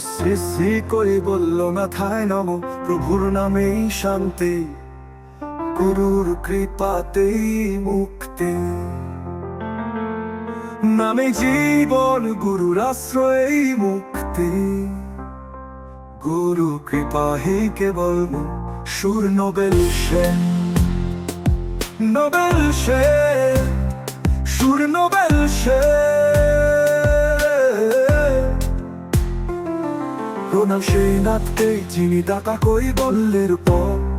শ্রী শ্রী করে বলল না থায় নম, প্রভুর নামেই শান্তি। গুরুর কৃপাতেই মুক্তি। নামে জীবন, গুরুর আশ্রয়েই মুক্তি। গুরু কৃপা হে কেবল সুর, নোবেল সেন। নোবেল সেন। সেই যিনি দাতা কই বললের পথ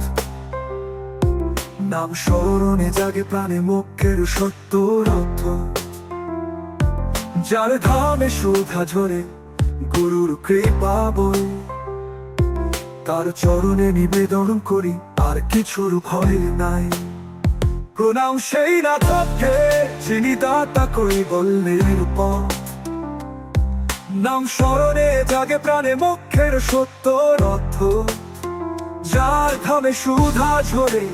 নাম স্মরণে জাগে প্রাণে মুখের সত্য রথ। যার ধামে সুধা ঝরে গুরুর কৃপা তার চরণে নিবেদন করি, আর কিছুর ভয় নাই। প্রণাম সেই নাথকে যিনি দাতা কই বললের পথ। নাম স্মরণে জাগে প্রাণে মুখের সত্য রথ। যার ধামে সুধা ঝরে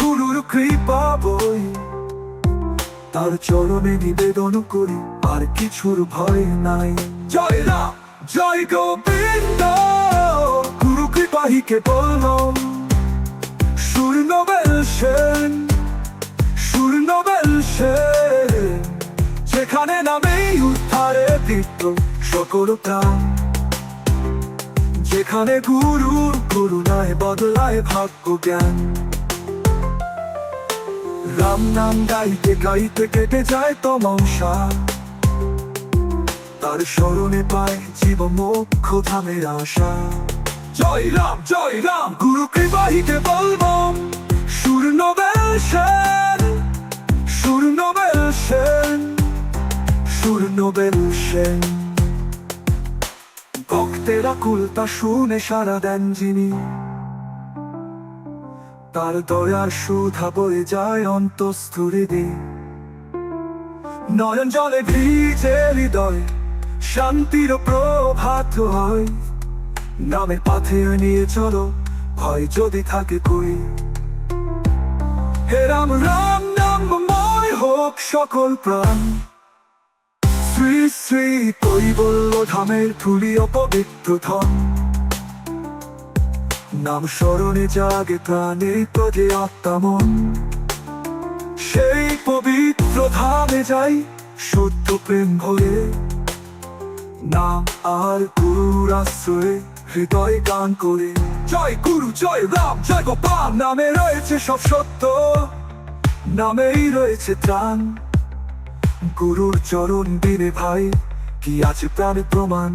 গুরুর কৃপা বই। তার চরণে নিবেদন করি, আর কিছুর ভয় নাই। জয় রাম, জয় গোবিন্দ, গুরু কৃপাহিকে বললাম উদ্ধারে দীপ্ত সকল প্রাণ। যেখানে গুরুর করুণায় বদলায় ভাগ্য জ্ঞান। রাম নাম গাইতে গাইতে কেটে যায় তমসা। তার স্মরণে পায় জীব মোক্ষ ধামের আশা। জয় রাম জয় রাম, গুরু কৃপাহিতে বলবম সুর নোবেল সেন সুর সুর নোবেল ভক্তেরা কুলতা শুনে সারা দেন যিনি। তার দয়ার সুধা বয়ে যায় অন্তস্থুরে দে। নয়ন জলে ভিজে হৃদয়, শান্তির প্রভাত হয়। নামের পাথে নিয়ে চলো, ভয় যদি থাকে কই। হে রাম রাম নামময় হোক সকল প্রাণ। শ্রী শ্রী কৈবল্য ধামের ধুলি অপবিত্র ধন। নাম স্মরণে জাগে প্রাণে পদে আত্মামন সেই পবিত্র ধামে যাই শুদ্ধ প্রেম ভরে নাম আর গুরুর আশ্রয়ে হৃদয় গান করে। জয় গুরু, জয় রাম, জয় গোপাল, নামে রয়েছে সব সত্য। নামেই রয়েছে ত্রাণ। গুরুর চরণ দিনে ভাই, কি আছে প্রাণে প্রমাণ?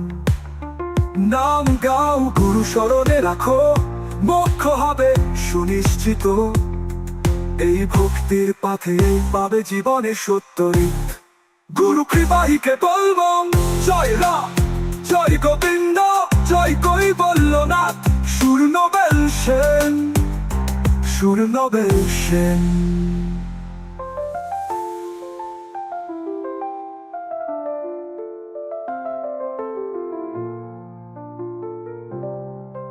নাম গাও গুরু স্মরণে রাখো, মোক্ষ হবে সুনিশ্চিত। এই ভক্তির পাথে পাবে জীবনে সত্যরিত। গুরু কৃপাহিকে বলবম জয় রাম জয় গোবিন্দ, জয় কই বলল না সুর নোবেল সেন, সুর নোবেল সেন।